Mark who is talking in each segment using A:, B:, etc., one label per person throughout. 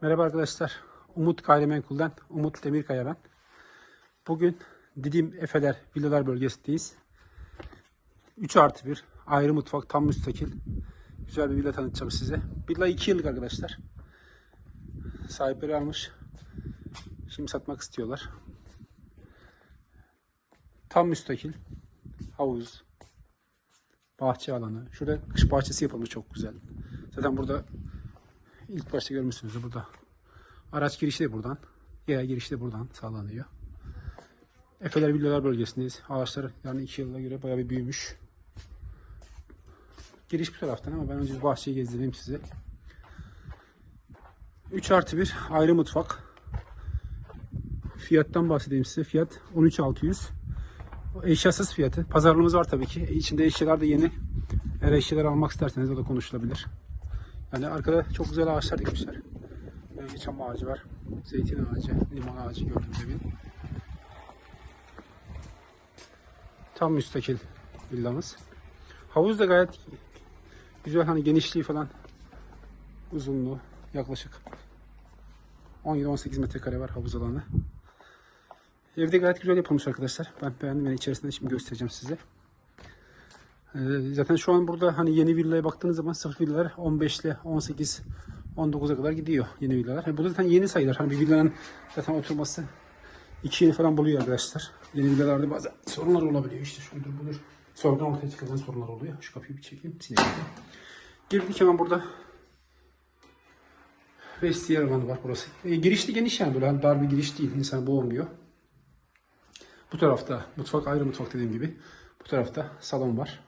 A: Merhaba arkadaşlar. Umut Gayrimenkul'den Umut Demirkaya ben. Bugün Didim Efeler Villalar bölgesindeyiz. 3 artı 1 ayrı mutfak tam müstakil. Güzel bir villa tanıtacağım size. Villa 2 yıllık arkadaşlar. Sahipleri almış. Şimdi satmak istiyorlar. Tam müstakil. Havuz. Bahçe alanı. Şurada kış bahçesi yapılmış çok güzel. Zaten burada İlk başta görmüşsünüz burada. Araç girişi de buradan. Yaya girişi de buradan sağlanıyor. Efeler Villalar bölgesindeyiz. Ağaçlar yani iki yıla göre bayağı bir büyümüş. Giriş bu taraftan ama ben önce bahçeyi gezdireyim size. 3 artı 1 ayrı mutfak. Fiyattan bahsedeyim size. Fiyat 13.600. O Eşyasız fiyatı. Pazarlığımız var tabii ki. İçinde eşyalar da yeni. Eğer eşyalar almak isterseniz o da konuşulabilir. Yani arkada çok güzel ağaçlar dikmişler. Böyle çam ağacı var. Zeytin ağacı, limon ağacı gördüğünüz gibi. Tam müstakil villamız. Havuz da gayet güzel hani genişliği falan uzunluğu yaklaşık 17-18 metrekare var havuz alanı. Evde gayet güzel yapılmış arkadaşlar. Ben beğendim. Ben içerisinde şimdi göstereceğim size. Ee, Zaten şu an burada hani yeni villaya baktığınız zaman sıfır villalar 15 ile 18 19'a kadar gidiyor yeni villalar. Yani bu da zaten yeni sayılar. Hani bir villanın zaten oturması 2 yıl falan buluyor arkadaşlar. Yeni villalarda bazen sorunlar olabiliyor. İşte şudur budur. Sonradan ortaya çıkan sorunlar oluyor. Şu kapıyı bir çekeyim. Sinelim. Girdik hemen burada. Vestiyer alanı var burası. E, girişli geniş yani böyle hani dar bir giriş değil. İnsan boğmuyor. Bu tarafta mutfak ayrı mutfak dediğim gibi. Bu tarafta salon var.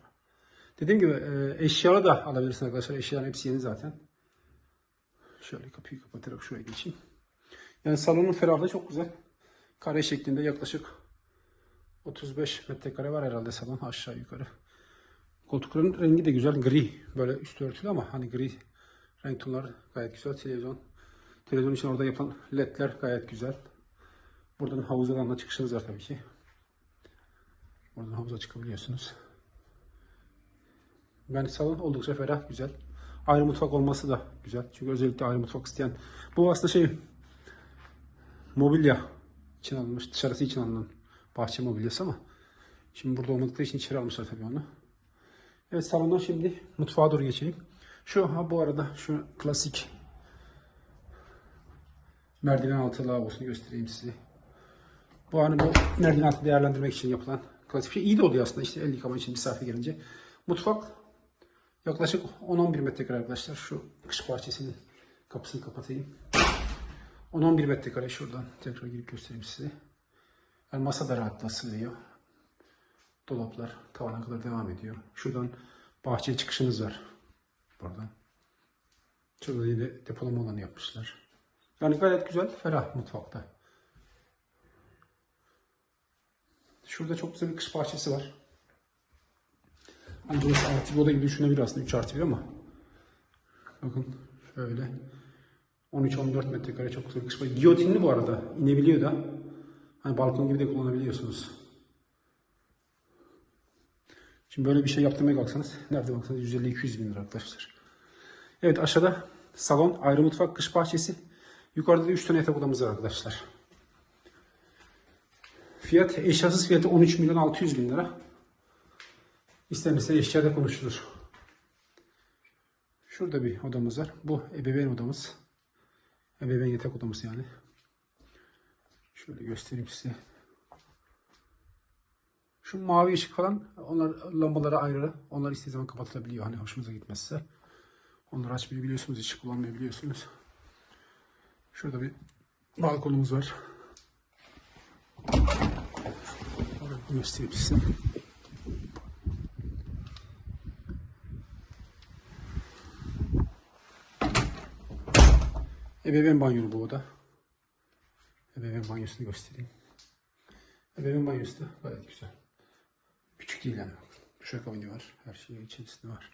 A: Dediğim gibi e, eşyalı da alabilirsiniz arkadaşlar. Eşyaların hepsi yeni zaten. Şöyle kapıyı kapatarak şuraya geçeyim. Yani salonun ferahlığı çok güzel. Kare şeklinde yaklaşık 35 metrekare var herhalde salon aşağı yukarı. Koltukların rengi de güzel. Gri. Böyle üstü örtülü ama hani gri renk tonları gayet güzel. Televizyon. Televizyon için orada yapılan ledler gayet güzel. Buradan havuz alanına çıkışınız var tabii ki. Oradan havuza çıkabiliyorsunuz. Yani salon oldukça ferah, güzel. Ayrı mutfak olması da güzel. Çünkü özellikle ayrı mutfak isteyen. Bu aslında şey mobilya için alınmış. Dışarısı için alınan bahçe mobilyası ama şimdi burada olmadıkları için içeri almışlar tabii onu. Evet salondan şimdi mutfağa doğru geçelim. Şu ha bu arada şu klasik merdiven altı lavabosunu göstereyim size. Bu hani bu merdiven altı değerlendirmek için yapılan klasik şey iyi de oluyor aslında işte el yıkama için misafir gelince. Mutfak yaklaşık 10-11 metrekare arkadaşlar. Şu kış bahçesinin kapısını kapatayım. 10-11 metrekare şuradan tekrar girip göstereyim size. Yani masa da rahatla sığıyor. Dolaplar tavana kadar devam ediyor. Şuradan bahçeye çıkışınız var. Buradan. Şurada yine depolama alanı yapmışlar. Yani gayet güzel, ferah mutfakta. Şurada çok güzel bir kış bahçesi var. Hani burası artı bir oda gibi düşünebilir aslında 3 artı 1 ama. Bakın şöyle. 13-14 metrekare çok güzel bir bahçesi. Giyotinli bu arada. inebiliyor da. Hani balkon gibi de kullanabiliyorsunuz. Şimdi böyle bir şey yaptırmaya kalksanız nerede baksanız 150-200 bin lira arkadaşlar. Evet aşağıda salon, ayrı mutfak, kış bahçesi. Yukarıda da 3 tane yatak odamız var arkadaşlar. Fiyat eşyasız fiyatı 13 milyon 600 bin lira. İstenirse eşyada konuşulur. Şurada bir odamız var. Bu ebeveyn odamız. Ebeveyn yatak odamız yani. Şöyle göstereyim size. Şu mavi ışık falan onlar lambaları ayrı. Onlar istediği zaman kapatılabiliyor. Hani hoşunuza gitmezse. Onları açmayı biliyorsunuz. ışık kullanmayı biliyorsunuz. Şurada bir balkonumuz var. Göstereyim size. Ebeveyn banyolu bu oda. Ebeveyn banyosunu göstereyim. Ebeveyn banyosu da gayet güzel. Küçük değil yani. Duşakabini var. Her şey içerisinde var.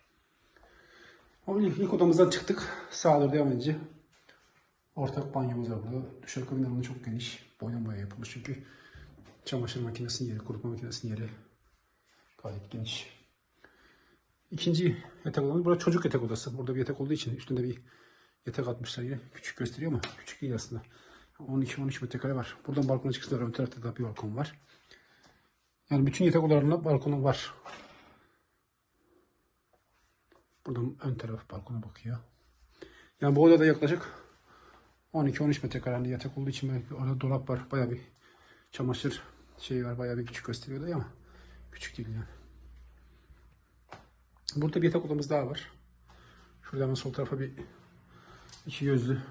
A: O ilk, odamızdan çıktık. Sağa doğru devam edince ortak banyomuz var burada. Duşakabini alanı çok geniş. Boydan boya yapılmış çünkü çamaşır makinesinin yeri, kurutma makinesinin yeri gayet geniş. İkinci yatak odamız. Burada çocuk yatak odası. Burada bir yatak olduğu için üstünde bir Yatak atmışlar yine. Küçük gösteriyor ama küçük değil aslında. 12-13 metrekare var. Buradan balkona çıkışlar ön tarafta da bir balkon var. Yani bütün yatak odalarında balkonu var. Buradan ön taraf balkona bakıyor. Yani bu odada yaklaşık 12-13 metrekare hani yatak olduğu için belki orada dolap var. Bayağı bir çamaşır şeyi var. Bayağı bir küçük gösteriyor da ama küçük değil yani. Burada bir yatak odamız daha var. Şurada hemen sol tarafa bir iki gözlü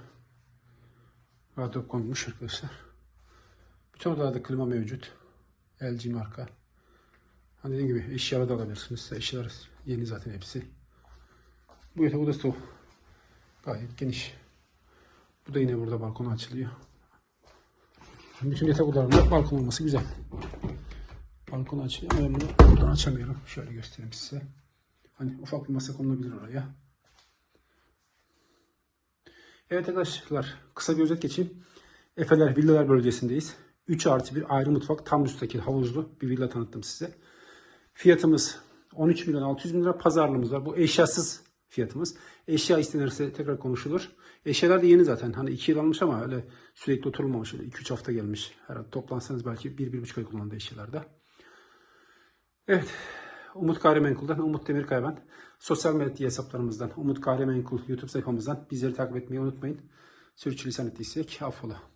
A: radyop konmuş arkadaşlar. Bütün odalarda klima mevcut. LG marka. Hani dediğim gibi eşyaları da alabilirsiniz. Eşyalar yeni zaten hepsi. Bu yatak odası da. Gayet geniş. Bu da yine burada balkona açılıyor. Bütün yatak odalarında balkon olması güzel. Balkon açılıyor. Ben bunu buradan açamıyorum. Şöyle göstereyim size. Hani ufak bir masa konulabilir oraya. Evet arkadaşlar kısa bir özet geçeyim. Efeler Villalar bölgesindeyiz. 3 artı bir ayrı mutfak tam müstakil havuzlu bir villa tanıttım size. Fiyatımız 13 milyon 600 bin lira pazarlığımız var. Bu eşyasız fiyatımız. Eşya istenirse tekrar konuşulur. Eşyalar da yeni zaten. Hani 2 yıl almış ama öyle sürekli oturulmamış. Öyle 2-3 hafta gelmiş. Herhalde toplansanız belki 1-1,5 ay kullandığı eşyalarda. Evet. Umut Gayrimenkul'dan Umut Demirkaya ben. Sosyal medya hesaplarımızdan Umut Gayrimenkul YouTube sayfamızdan bizleri takip etmeyi unutmayın. Sürçülisan ettiysek affola.